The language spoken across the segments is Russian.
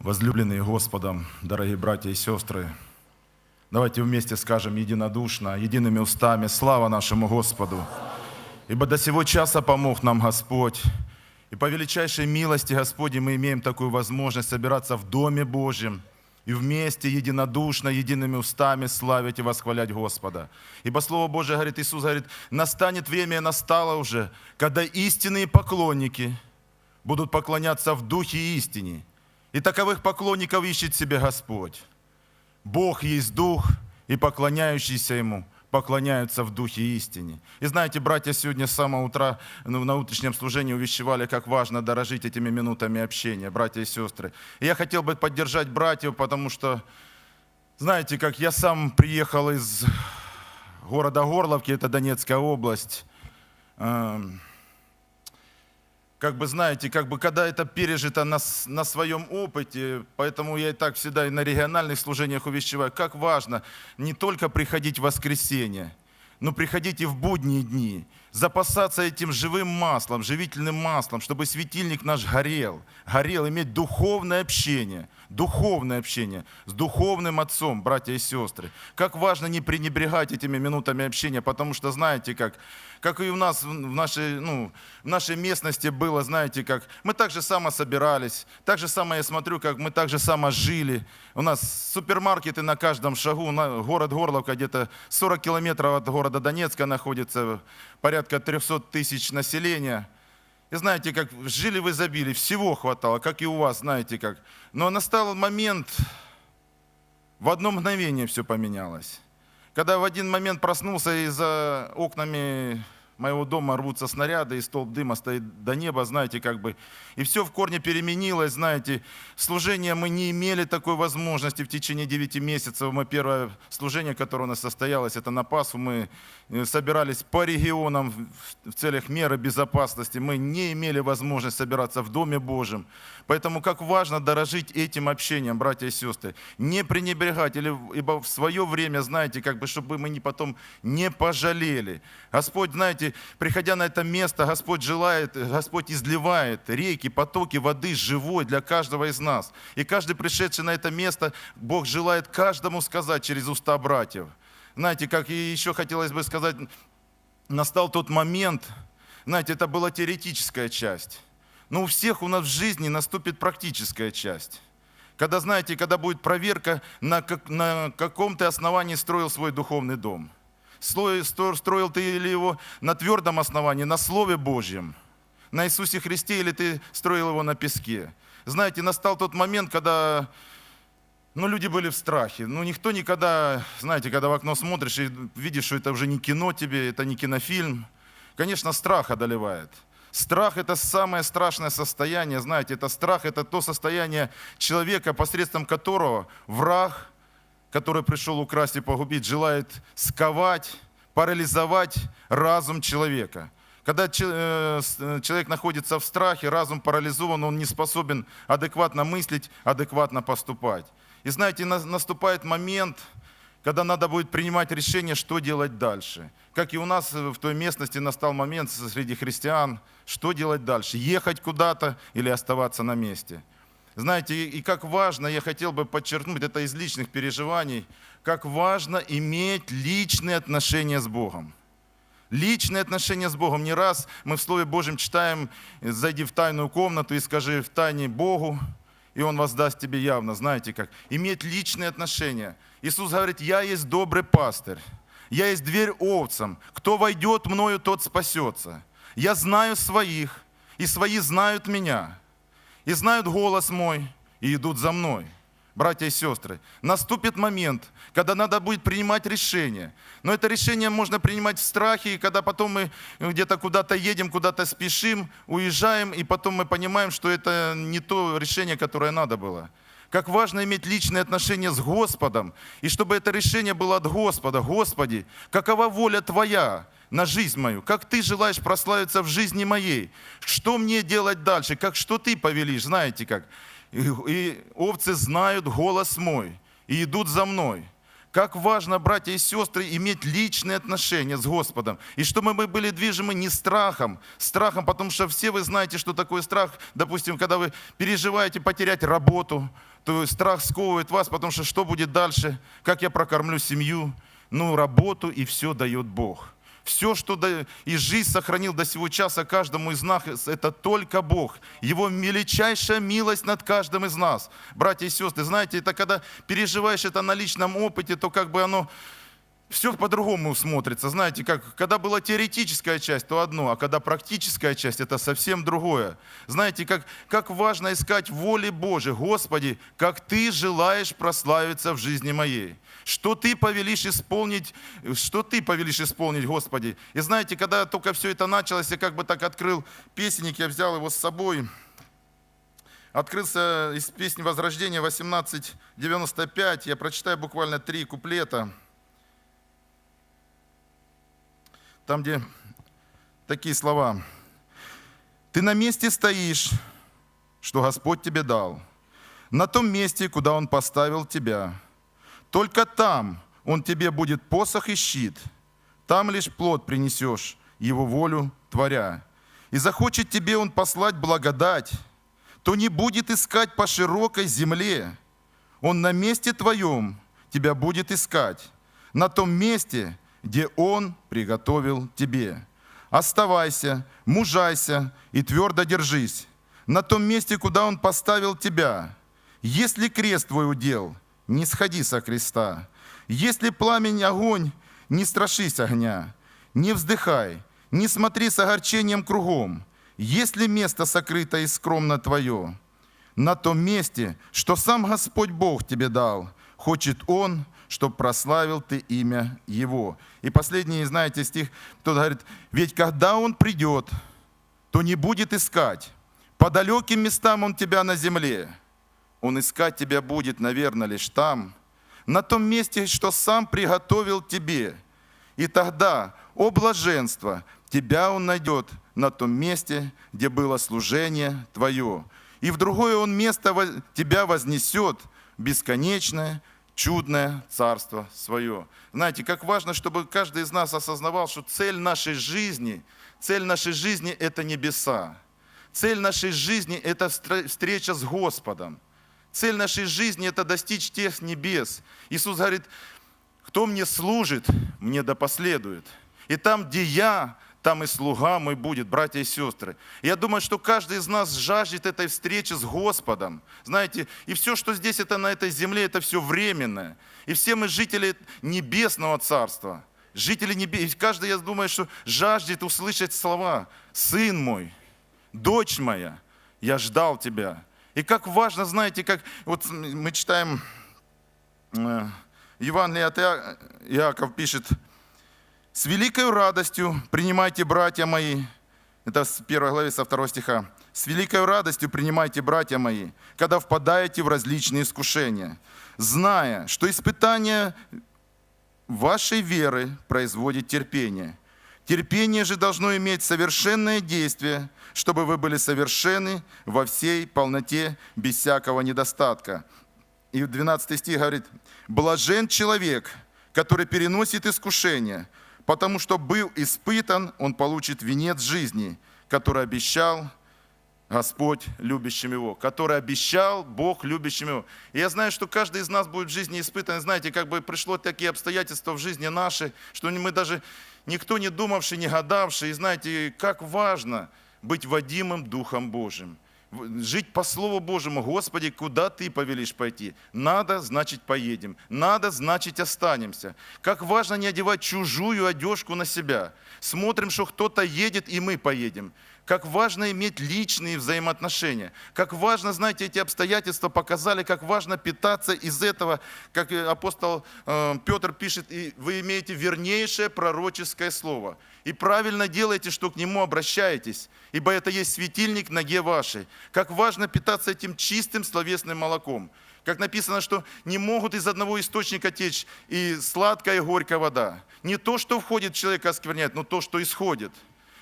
Возлюбленные Господом, дорогие братья и сестры, давайте вместе скажем единодушно, едиными устами, слава нашему Господу. Ибо до сего часа помог нам Господь. И по величайшей милости Господи мы имеем такую возможность собираться в Доме Божьем и вместе, единодушно, едиными устами славить и восхвалять Господа. Ибо Слово Божие говорит, Иисус говорит, настанет время, настало уже, когда истинные поклонники будут поклоняться в духе истине. И таковых поклонников ищет себе Господь. Бог есть Дух, и поклоняющиеся Ему поклоняются в Духе истине. И знаете, братья сегодня с самого утра ну, на утреннем служении увещевали, как важно дорожить этими минутами общения, братья и сестры. И я хотел бы поддержать братьев, потому что, знаете, как я сам приехал из города Горловки, это Донецкая область, эм, как бы знаете, как бы когда это пережито на, на своем опыте, поэтому я и так всегда и на региональных служениях увещеваю, как важно не только приходить в воскресенье, но приходите в будние дни, запасаться этим живым маслом, живительным маслом, чтобы светильник наш горел, горел, иметь духовное общение, духовное общение с духовным отцом, братья и сестры. Как важно не пренебрегать этими минутами общения, потому что, знаете, как, как и у нас в нашей, ну, в нашей местности было, знаете, как мы так же само собирались, так же само я смотрю, как мы так же само жили. У нас супермаркеты на каждом шагу, на, город Горловка где-то 40 километров от города Донецка находится, порядка 300 тысяч населения. И знаете, как жили в изобилии, всего хватало, как и у вас, знаете как. Но настал момент, в одно мгновение все поменялось. Когда в один момент проснулся и за окнами моего дома рвутся снаряды, и столб дыма стоит до неба, знаете, как бы. И все в корне переменилось, знаете. Служение мы не имели такой возможности в течение 9 месяцев. Мы первое служение, которое у нас состоялось, это на Пасху. Мы э, собирались по регионам в- целях меры безопасности. Мы не имели возможности собираться в Доме Божьем. Поэтому как важно дорожить этим общением, братья и сестры. Не пренебрегать, или, ибо в свое время, знаете, как бы, чтобы мы не потом не пожалели. Господь, знаете, приходя на это место, Господь желает, Господь изливает реки, потоки воды живой для каждого из нас. И каждый пришедший на это место, Бог желает каждому сказать через уста братьев. Знаете, как и еще хотелось бы сказать, настал тот момент, знаете, это была теоретическая часть. Но у всех у нас в жизни наступит практическая часть. Когда, знаете, когда будет проверка, на, как- на каком ты основании строил свой духовный дом. Строил ты или его на твердом основании, на Слове Божьем, на Иисусе Христе, или ты строил его на песке. Знаете, настал тот момент, когда ну, люди были в страхе. Ну, никто никогда, знаете, когда в окно смотришь и видишь, что это уже не кино тебе, это не кинофильм, конечно, страх одолевает. Страх – это самое страшное состояние, знаете, это страх, это то состояние человека, посредством которого враг, который пришел украсть и погубить, желает сковать, парализовать разум человека. Когда э, э, человек находится в страхе, разум парализован, он не способен адекватно мыслить, адекватно поступать. И знаете, на- наступает момент, когда надо будет принимать решение, что делать дальше. Как и у нас э, в той местности настал момент среди христиан, что делать дальше, ехать куда-то или оставаться на месте. Знаете, и как важно, я хотел бы подчеркнуть, это из личных переживаний, как важно иметь личные отношения с Богом. Личные отношения с Богом. Не раз мы в Слове Божьем читаем, зайди в тайную комнату и скажи в тайне Богу, и Он воздаст тебе явно. Знаете как? Иметь личные отношения. Иисус говорит, я есть добрый пастырь, я есть дверь овцам. Кто войдет мною, тот спасется. Я знаю своих, и свои знают меня и знают голос мой, и идут за мной. Братья и сестры, наступит момент, когда надо будет принимать решение. Но это решение можно принимать в страхе, и когда потом мы где-то куда-то едем, куда-то спешим, уезжаем, и потом мы понимаем, что это не то решение, которое надо было. Как важно иметь личные отношения с Господом, и чтобы это решение было от Господа. Господи, какова воля Твоя на жизнь мою? Как Ты желаешь прославиться в жизни моей? Что мне делать дальше? Как что Ты повелишь? Знаете как? И, и овцы знают голос мой и идут за мной. Как важно, братья и сестры, иметь личные отношения с Господом. И чтобы мы были движимы не страхом, страхом, потому что все вы знаете, что такое страх. Допустим, когда вы переживаете потерять работу, то страх сковывает вас, потому что что будет дальше, как я прокормлю семью, ну, работу и все дает Бог. Все, что до- и жизнь сохранил до сего часа каждому из нас, это только Бог. Его величайшая милость над каждым из нас. Братья и сестры, знаете, это когда переживаешь это на личном опыте, то как бы оно все по-другому смотрится. Знаете, как когда была теоретическая часть, то одно, а когда практическая часть, это совсем другое. Знаете, как, как важно искать воли Божией. Господи, как Ты желаешь прославиться в жизни моей. Что Ты повелишь исполнить, что Ты повелишь исполнить, Господи. И знаете, когда только все это началось, я как бы так открыл песенник, я взял его с собой. Открылся из песни Возрождения 1895. Я прочитаю буквально три куплета. Там, где такие слова. Ты на месте стоишь, что Господь тебе дал. На том месте, куда Он поставил тебя. Только там Он тебе будет посох и щит. Там лишь плод принесешь, Его волю творя. И захочет тебе Он послать благодать, то не будет искать по широкой земле. Он на месте твоем тебя будет искать, на том месте, где Он приготовил тебе. Оставайся, мужайся и твердо держись на том месте, куда Он поставил тебя. Если крест твой удел, не сходи со креста. Если пламень огонь, не страшись огня. Не вздыхай, не смотри с огорчением кругом. Если место сокрыто и скромно твое, на том месте, что сам Господь Бог тебе дал, хочет Он, чтобы прославил ты имя Его. И последний, знаете, стих, тот говорит, ведь когда Он придет, то не будет искать. По далеким местам Он тебя на земле. Он искать тебя будет, наверное, лишь там, на том месте, что сам приготовил тебе. И тогда, о блаженство, тебя Он найдет на том месте, где было служение твое. И в другое Он место тебя вознесет, бесконечное, чудное царство свое. Знаете, как важно, чтобы каждый из нас осознавал, что цель нашей жизни, цель нашей жизни – это небеса. Цель нашей жизни – это встр- встреча с Господом. Цель нашей жизни – это достичь тех небес. Иисус говорит, кто мне служит, мне да последует. И там, где я, там и слуга мой будет, братья и сестры. Я думаю, что каждый из нас жаждет этой встречи с Господом. Знаете, и все, что здесь это на этой земле, это все временное. И все мы жители небесного царства. Жители небес. Каждый, я думаю, что жаждет услышать слова «Сын мой, дочь моя, я ждал тебя». И как важно, знаете, как вот мы читаем э, Евангелие от Иа- Иаков пишет, «С великой радостью принимайте, братья мои». Это с 1 главе со 2 стиха. «С великой радостью принимайте, братья мои, когда впадаете в различные искушения, зная, что испытание вашей веры производит терпение. Терпение же должно иметь совершенное действие, чтобы вы были совершенны во всей полноте, без всякого недостатка. И 12 стих говорит, «Блажен человек, который переносит искушение, потому что был испытан, он получит венец жизни, который обещал Господь любящим его, который обещал Бог любящим его. И я знаю, что каждый из нас будет в жизни испытан. Знаете, как бы пришло такие обстоятельства в жизни нашей, что мы даже, никто не думавший, не гадавший. И знаете, как важно быть водимым Духом Божьим. Жить по Слову Божьему, Господи, куда Ты повелишь пойти? Надо, значит, поедем. Надо, значит, останемся. Как важно не одевать чужую одежку на себя. Смотрим, что кто-то едет, и мы поедем. Как важно иметь личные взаимоотношения. Как важно, знаете, эти обстоятельства показали, как важно питаться из этого, как и апостол э, Петр пишет, и вы имеете вернейшее пророческое слово. И правильно делаете, что к нему обращаетесь, ибо это есть светильник ноге вашей. Как важно питаться этим чистым словесным молоком. Как написано, что не могут из одного источника течь и сладкая, и горькая вода. Не то, что входит в человека, оскверняет, но то, что исходит.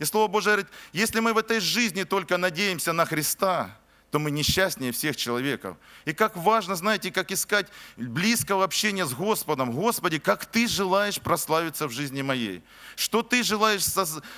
И Слово Божие говорит, если мы в этой жизни только надеемся на Христа, то мы несчастнее всех человеков. И как важно, знаете, как искать близкого общения с Господом. Господи, как Ты желаешь прославиться в жизни моей? Что Ты желаешь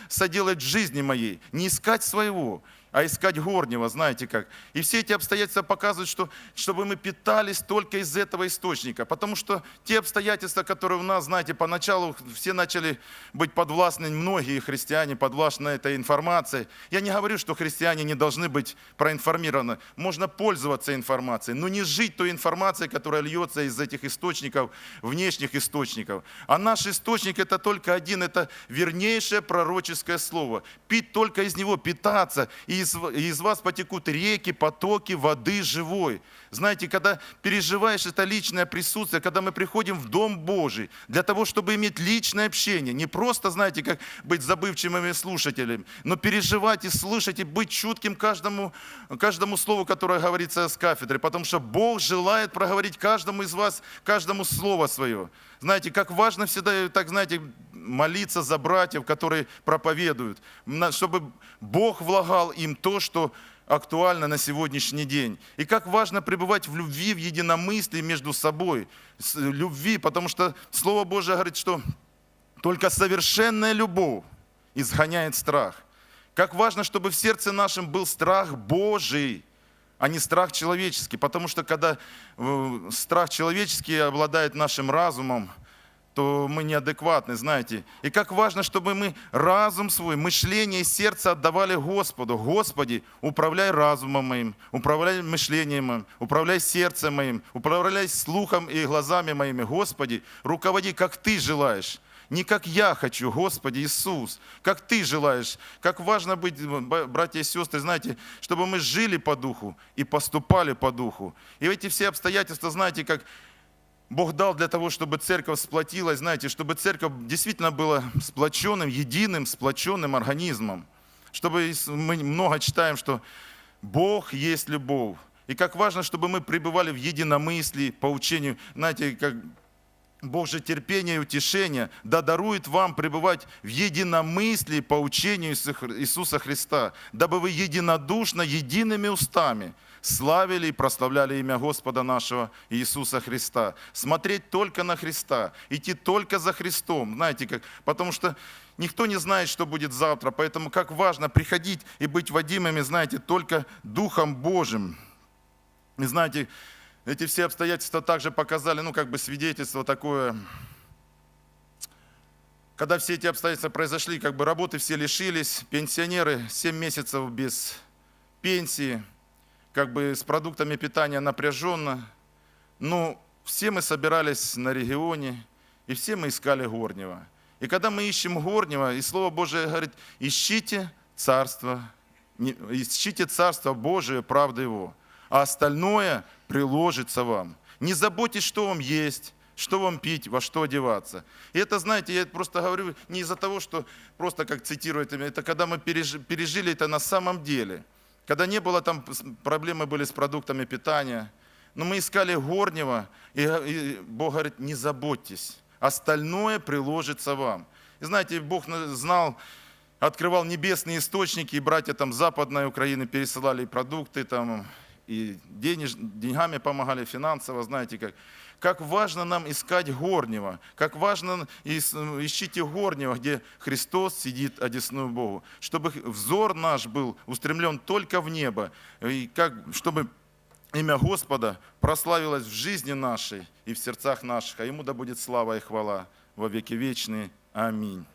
соделать в жизни моей? Не искать своего, а искать горнего, знаете как. И все эти обстоятельства показывают, что чтобы мы питались только из этого источника. Потому что те обстоятельства, которые у нас, знаете, поначалу все начали быть подвластны, многие христиане подвластны этой информацией. Я не говорю, что христиане не должны быть проинформированы. Можно пользоваться информацией, но не жить той информацией, которая льется из этих источников, внешних источников. А наш источник это только один, это вернейшее пророческое слово. Пить только из него, питаться, и из, из вас потекут реки, потоки воды живой. Знаете, когда переживаешь это личное присутствие, когда мы приходим в Дом Божий, для того, чтобы иметь личное общение, не просто, знаете, как быть забывчивыми слушателями, но переживать и слышать, и быть чутким каждому, каждому слову, которое говорится с кафедры, потому что Бог желает проговорить каждому из вас, каждому слово свое. Знаете, как важно всегда, так знаете, молиться за братьев, которые проповедуют, чтобы Бог влагал им то, что актуально на сегодняшний день. И как важно пребывать в любви, в единомыслии между собой, любви, потому что Слово Божие говорит, что только совершенная любовь изгоняет страх. Как важно, чтобы в сердце нашем был страх Божий, а не страх человеческий. Потому что когда э, страх человеческий обладает нашим разумом, то мы неадекватны, знаете. И как важно, чтобы мы разум свой, мышление и сердце отдавали Господу. Господи, управляй разумом моим, управляй мышлением моим, управляй сердцем моим, управляй слухом и глазами моими. Господи, руководи, как Ты желаешь. Не как я хочу, Господи Иисус, как Ты желаешь. Как важно быть, братья и сестры, знаете, чтобы мы жили по духу и поступали по духу. И эти все обстоятельства, знаете, как Бог дал для того, чтобы церковь сплотилась, знаете, чтобы церковь действительно была сплоченным, единым, сплоченным организмом. Чтобы мы много читаем, что Бог есть любовь. И как важно, чтобы мы пребывали в единомыслии, по учению, знаете, как Бог же терпение и утешение, да дарует вам пребывать в единомыслии по учению Иису- Иисуса Христа, дабы вы единодушно, едиными устами славили и прославляли имя Господа нашего Иисуса Христа. Смотреть только на Христа, идти только за Христом, знаете как, потому что никто не знает, что будет завтра, поэтому как важно приходить и быть водимыми, знаете, только Духом Божьим. И знаете, эти все обстоятельства также показали, ну, как бы свидетельство такое, когда все эти обстоятельства произошли, как бы работы все лишились, пенсионеры 7 месяцев без пенсии, как бы с продуктами питания напряженно. Ну, все мы собирались на регионе, и все мы искали горнего. И когда мы ищем горнего, и Слово Божие говорит, ищите царство, ищите царство Божие, правда Его, а остальное приложится вам. Не заботьтесь, что вам есть, что вам пить, во что одеваться. И это, знаете, я просто говорю не из-за того, что просто как цитирует, это когда мы пережи- пережили это на самом деле. Когда не было там, проблемы были с продуктами питания, но мы искали горнего, и, Бог говорит, не заботьтесь, остальное приложится вам. И знаете, Бог на- знал, открывал небесные источники, и братья там западной Украины пересылали продукты, там, и денеж, деньгами помогали, финансово, знаете как. Как важно нам искать горнего, как важно ищите горнего, где Христос сидит одесную Богу, чтобы взор наш был устремлен только в небо, и как, чтобы имя Господа прославилось в жизни нашей и в сердцах наших, а Ему да будет слава и хвала во веки вечные. Аминь.